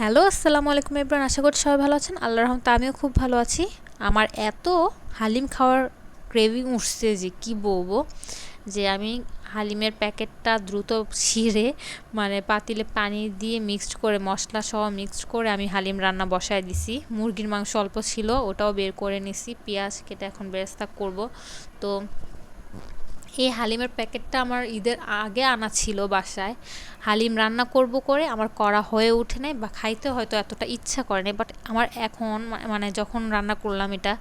Hello, আসসালামু আলাইকুম ইব্রান আশা করছি সবাই ভালো আছেন। আল্লাহ রহমতে আমিও খুব ভালো আছি। আমার এত হালিম খাওয়ার ক্রেভিং উঠছে যে কি বলব, যে আমি হালিমের প্যাকেটটা দ্রুত ছিঁড়ে মানে পাতিলে পানি দিয়ে মিক্সড করে, মশলা সহ মিক্সড করে আমি হালিম রান্না বসায় দিছি। মুরগির মাংস অল্প ছিল, ওটাও বের করে নিছি। পেঁয়াজ কেটে এখন বেরেস্তা করব। তো এই হালিমের প্যাকেটটা আমার ঈদের আগে আনা ছিল বাসায়। হালিম রান্না করব করে আমার করা হয়ে ওঠে নাই বা খাইতে হয়তো এতটা ইচ্ছা করে নাই বাট আমার এখন মানে যখন রান্না করলাম এটা,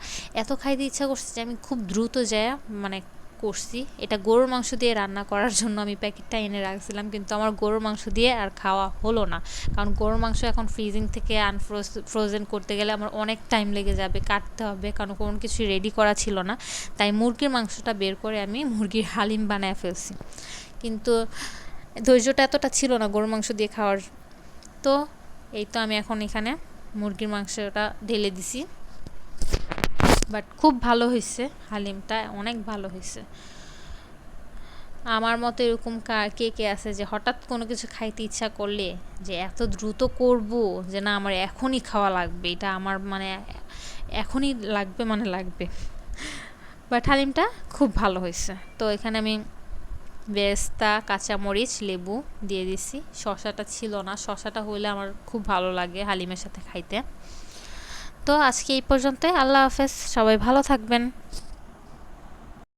এত খাইতে ইচ্ছা করছে যে আমি খুব দ্রুত যায় মানে করছি। এটা গরুর মাংস দিয়ে রান্না করার জন্য আমি প্যাকেটটা এনে রাখছিলাম, কিন্তু আমার গরুর মাংস দিয়ে আর খাওয়া হলো না। কারণ গরুর মাংস এখন ফ্রিজিং থেকে আনফ্রোজ ফ্রোজেন করতে গেলে আমার অনেক টাইম লেগে যাবে, কাটতে হবে, কারণ কোনো কিছু রেডি করা ছিল না। তাই মুরগির মাংসটা বের করে আমি মুরগির হালিম বানায় ফেলছি। কিন্তু ধৈর্যটা এতটা ছিল না গরুর মাংস দিয়ে খাওয়ার। তো এই তো আমি এখন এখানে মুরগির মাংসটা ঢেলে দিছি। বাট খুব ভালো হয়েছে, হালিমটা অনেক ভালো হয়েছে। আমার মতো এরকম কে কে আছে যে হঠাৎ কোনো কিছু খাইতে ইচ্ছা করলে যে এত দ্রুত করব যে না আমার এখনই খাওয়া লাগবে, এটা আমার মানে এখনই লাগবে মানে লাগবে। বাট হালিমটা খুব ভালো হয়েছে। তো এখানে আমি বেরেস্তা, কাঁচামরিচ, লেবু দিয়ে দিছি। শশাটা ছিল না, শশাটা হলে আমার খুব ভালো লাগে হালিমের সাথে খাইতে। তো আজকে এই পর্যন্তই। আল্লাহ হাফেজ। সবাই ভালো থাকবেন।